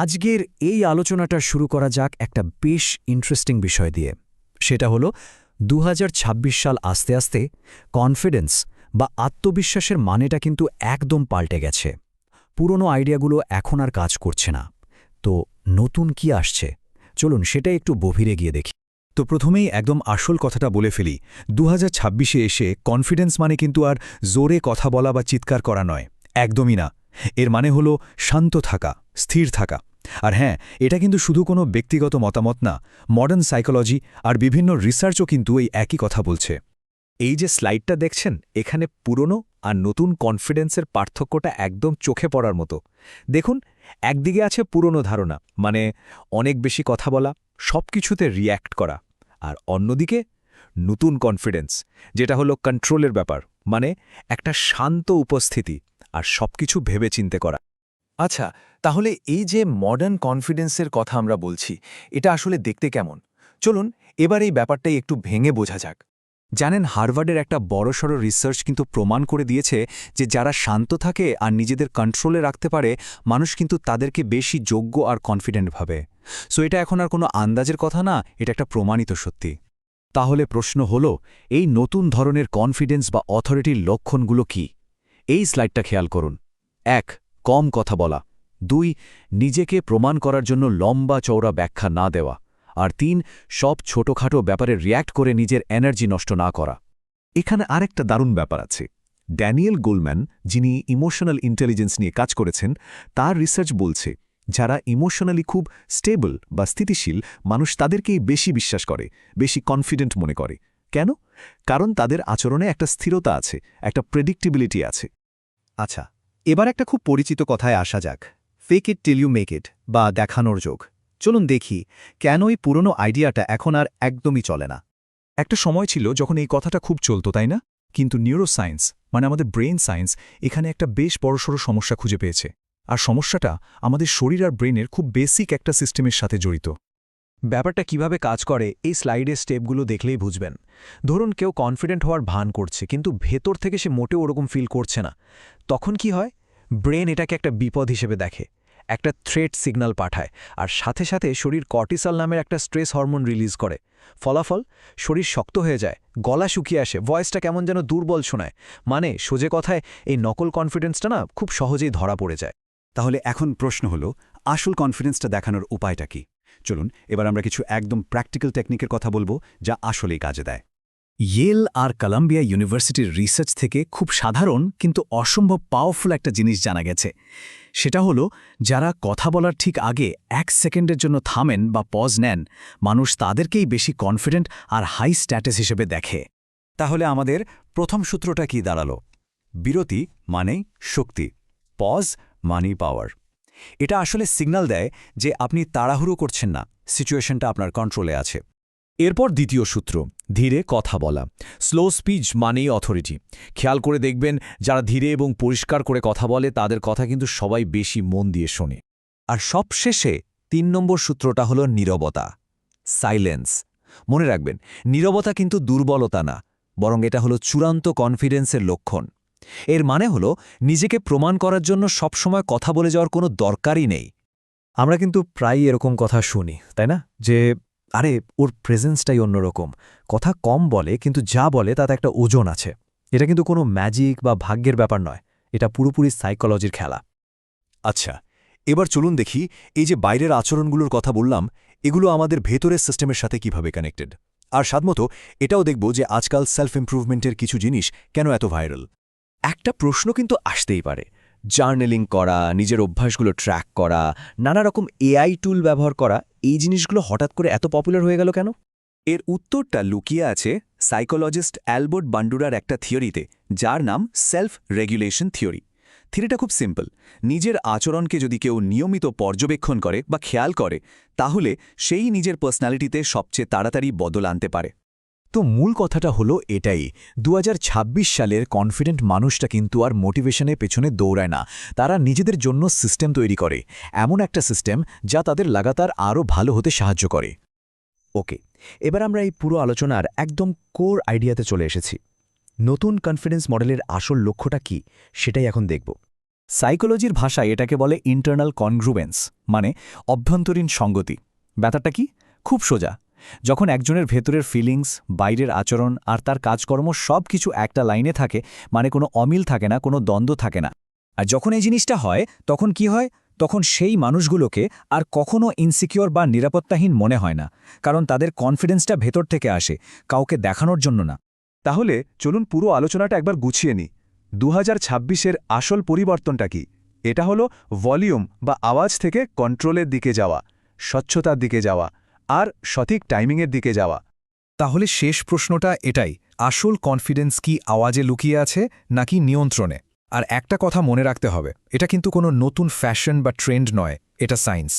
আজকের এই আলোচনাটা শুরু করা যাক একটা বেশ ইন্টারেস্টিং বিষয় দিয়ে। সেটা হলো দু হাজার ছাব্বিশ সাল আস্তে আস্তে কনফিডেন্স বা আত্মবিশ্বাসের মানেটা কিন্তু একদম পাল্টে গেছে। পুরনো আইডিয়াগুলো এখন আর কাজ করছে না। তো নতুন কি আসছে? চলুন সেটা একটু গভীরে গিয়ে দেখি। তো প্রথমেই একদম আসল কথাটা বলে ফেলি দু ছাব্বিশে এসে কনফিডেন্স মানে কিন্তু আর জোরে কথা বলা বা চিৎকার করা নয়, একদমই না। এর মানে হলো শান্ত থাকা। স্থির থাকা। আর হ্যাঁ এটা কিন্তু শুধু কোনো ব্যক্তিগত মতামত না মডার্ন সাইকোলজি আর বিভিন্ন রিসার্চও কিন্তু এই একই কথা বলছে। এই যে স্লাইডটা দেখছেন, এখানে পুরনো আর নতুন কনফিডেন্সের পার্থক্যটা একদম চোখে পড়ার মতো। দেখুন, একদিকে আছে পুরনো ধারণা মানে অনেক বেশি কথা বলা সব কিছুতে রিয়্যাক্ট করা। আর অন্যদিকে, নতুন কনফিডেন্স যেটা হলো কন্ট্রোলের ব্যাপার মানে একটা শান্ত উপস্থিতি আর সবকিছু ভেবেচিন্তে করা। আচ্ছা তাহলে এই যে মডার্ন কনফিডেন্সের কথা আমরা বলছি, এটা আসলে দেখতে কেমন? চলুন, এবার এই ব্যাপারটাই একটু ভেঙে বোঝা যাক। জানেন, হার্ভার্ডের একটা বড়সড় রিসার্চ কিন্তু প্রমাণ করে দিয়েছে যে যারা শান্ত থাকে আর নিজেদের কন্ট্রোলে রাখতে পারে, মানুষ কিন্তু তাদেরকে বেশি যোগ্য আর কনফিডেন্ট ভাবে। সো এটা এখন আর কোনো আন্দাজের কথা না, এটা একটা প্রমাণিত সত্যি। তাহলে প্রশ্ন হল, এই নতুন ধরনের কনফিডেন্স বা অথরিটির লক্ষণগুলো কি? এই স্লাইডটা খেয়াল করুন। এক কম কথা বলা। দুই, নিজেকে প্রমাণ করার জন্য লম্বা চওড়া ব্যাখ্যা না দেওয়া। আর তিন, সব ছোটখাটো ব্যাপারে রিয়্যাক্ট করে নিজের এনার্জি নষ্ট না করা। এখানে আরেকটা দারুণ ব্যাপার আছে। ড্যানিয়েল গোলম্যান যিনি ইমোশনাল ইন্টেলিজেন্স নিয়ে কাজ করেছেন, তার রিসার্চ বলছে, যারা ইমোশনালি খুব স্টেবল বা স্থিতিশীল, মানুষ তাদেরকেই বেশি বিশ্বাস করে, বেশি কনফিডেন্ট মনে করে। কেন? কারণ তাদের আচরণে একটা স্থিরতা আছে, একটা প্রেডিক্টিবিলিটি আছে। আচ্ছা এবার একটা খুব পরিচিত কথায় আসা যাক। Fake it till you make it বা দেখানোর যোগ। চলুন দেখি, কেন এই পুরনো আইডিয়াটা এখন আর একদমই চলে না? একটা সময় ছিল যখন এই কথাটা খুব চলত, তাই না? কিন্তু নিউরোসায়েন্স মানে আমাদের ব্রেন সায়েন্স এখানে একটা বেশ বড়সড় সমস্যা খুঁজে পেয়েছে। আর সমস্যাটা আমাদের শরীর আর ব্রেনের খুব বেসিক একটা সিস্টেমের সাথে জড়িত। ব্যাপারটা কীভাবে কাজ করে, এই স্লাইডের স্টেপগুলো দেখলেই বুঝবেন। ধরুন কেউ কনফিডেন্ট হওয়ার ভান করছে, কিন্তু ভেতর থেকে সে মোটেও ওরকম ফিল করছে না। তখন কি হয়? ব্রেন এটাকে একটা বিপদ হিসেবে দেখে, একটা থ্রেট সিগন্যাল পাঠায়, আর সাথে সাথে শরীর কর্টিসল নামের একটা স্ট্রেস হরমোন রিলিজ করে। ফলাফল? শরীর শক্ত হয়ে যায়, গলা শুকিয়ে আসে ভয়েসটা কেমন যেন দুর্বল শোনায়। মানে সোজে কথায়, এই নকল কনফিডেন্সটা না খুব সহজেই ধরা পড়ে যায়। তাহলে এখন প্রশ্ন হলো, আসল কনফিডেন্সটা দেখানোর উপায়টা কি? চলুন, এবার আমরা কিছু একদম প্র্যাকটিক্যাল টেকনিকের কথা বলব যা আসলেই কাজে দেয়। ইয়েল আর কলাম্বিয়া ইউনিভার্সিটির রিসার্চ থেকে খুব সাধারণ কিন্তু অসম্ভব পাওয়ারফুল একটা জিনিস জানা গেছে। সেটা হলো, যারা কথা বলার ঠিক আগে এক সেকেন্ডের জন্য থামেন বা পজ নেন, মানুষ তাদেরকেই বেশি কনফিডেন্ট আর হাই স্ট্যাটাস হিসেবে দেখে। তাহলে আমাদের প্রথম সূত্রটা কি দাঁড়াল? বিরতি মানেই শক্তি পজ মানি পাওয়ার এটা আসলে সিগন্যাল দেয় যে আপনি তাড়াহুড়ো করছেন না, সিচুয়েশনটা আপনার কন্ট্রোলে আছে। এরপর দ্বিতীয় সূত্র, ধীরে কথা বলা। স্লো স্পিচ মানেই অথরিটি খেয়াল করে দেখবেন, যারা ধীরে এবং পরিষ্কার করে কথা বলে, তাদের কথা কিন্তু সবাই বেশি মন দিয়ে শোনে। আর সবশেষে তিন নম্বর সূত্রটা হল নীরবতা। সাইলেন্স মনে রাখবেন, নীরবতা কিন্তু দুর্বলতা না, বরং এটা হলো চূড়ান্ত কনফিডেন্সের লক্ষণ। এর মানে হলো, নিজেকে প্রমাণ করার জন্য সবসময় কথা বলে যাওয়ার কোনো দরকারই নেই। আমরা কিন্তু প্রায়ই এরকম কথা শুনি, তাই না? যে, আরে, ওর প্রেজেন্সটাই অন্যরকম। কথা কম বলে, কিন্তু যা বলে তাতে একটা ওজন আছে। এটা কিন্তু কোনো ম্যাজিক বা ভাগ্যের ব্যাপার নয়। এটা পুরোপুরি সাইকোলজির খেলা। আচ্ছা এবার চলুন দেখি, এই যে বাইরের আচরণগুলোর কথা বললাম, এগুলো আমাদের ভেতরের সিস্টেমের সাথে কীভাবে কানেক্টেড আর সাদমতো এটাও দেখব যে আজকাল সেলফ ইমপ্রুভমেন্টের কিছু জিনিস কেন এত ভাইরাল একটা প্রশ্ন কিন্তু আসতেই পারে। জার্নেলিং করা, নিজের অভ্যাসগুলো ট্র্যাক করা, নানা রকম এআই টুল ব্যবহার করা, এই জিনিসগুলো হঠাৎ করে এত পপুলার হয়ে গেল কেন? এর উত্তরটা লুকিয়ে আছে সাইকোলজিস্ট অ্যালবার্ট বান্ডুরার একটা থিওরিতে, যার নাম সেলফ রেগুলেশন থিওরি থিওরিটা খুব সিম্পল নিজের আচরণকে যদি কেউ নিয়মিত পর্যবেক্ষণ করে বা খেয়াল করে, তাহলে সেই নিজের পার্সোনালিটিতে সবচেয়ে তাড়াতাড়ি বদল আনতে পারে। তো মূল কথাটা হলো এটাই। দু হাজার ছাব্বিশ সালের কনফিডেন্ট মানুষটা কিন্তু আর মোটিভেশনের পেছনে দৌড়ায় না। তারা নিজেদের জন্য সিস্টেম তৈরি করে। এমন একটা সিস্টেম যা তাদের লাগাতার আরও ভালো হতে সাহায্য করে। ওকে এবার আমরা এই পুরো আলোচনার একদম কোর আইডিয়াতে চলে এসেছি। নতুন কনফিডেন্স মডেলের আসল লক্ষ্যটা কি, সেটাই এখন দেখব। সাইকোলজির ভাষায় এটাকে বলে ইন্টারনাল কনগ্রুয়েন্স মানে অভ্যন্তরীণ সঙ্গতি। ব্যাপারটা কি? খুব সোজা। যখন একজনের ভেতরের ফিলিংস বাইরের আচরণ আর তার কাজকর্ম সব কিছু একটা লাইনে থাকে মানে কোনো অমিল থাকে না, কোনো দ্বন্দ্ব থাকে না। আর যখন এই জিনিসটা হয়, তখন কি হয়? তখন সেই মানুষগুলোকে আর কখনো ইনসিকিওর বা নিরাপত্তাহীন মনে হয় না, কারণ তাদের কনফিডেন্সটা ভেতর থেকে আসে, কাউকে দেখানোর জন্য না। তাহলে চলুন পুরো আলোচনাটা একবার গুছিয়ে নিই। দু হাজার আসল পরিবর্তনটা কি? এটা হলো ভলিউম বা আওয়াজ থেকে কন্ট্রোলের দিকে যাওয়া, স্বচ্ছতার দিকে যাওয়া। আর সঠিক টাইমিংয়ের দিকে যাওয়া। তাহলে শেষ প্রশ্নটা এটাই, আসল কনফিডেন্স কি আওয়াজে লুকিয়ে আছে নাকি নিয়ন্ত্রণে? আর একটা কথা মনে রাখতে হবে, এটা কিন্তু কোনো নতুন ফ্যাশন বা ট্রেন্ড নয়, এটা সায়েন্স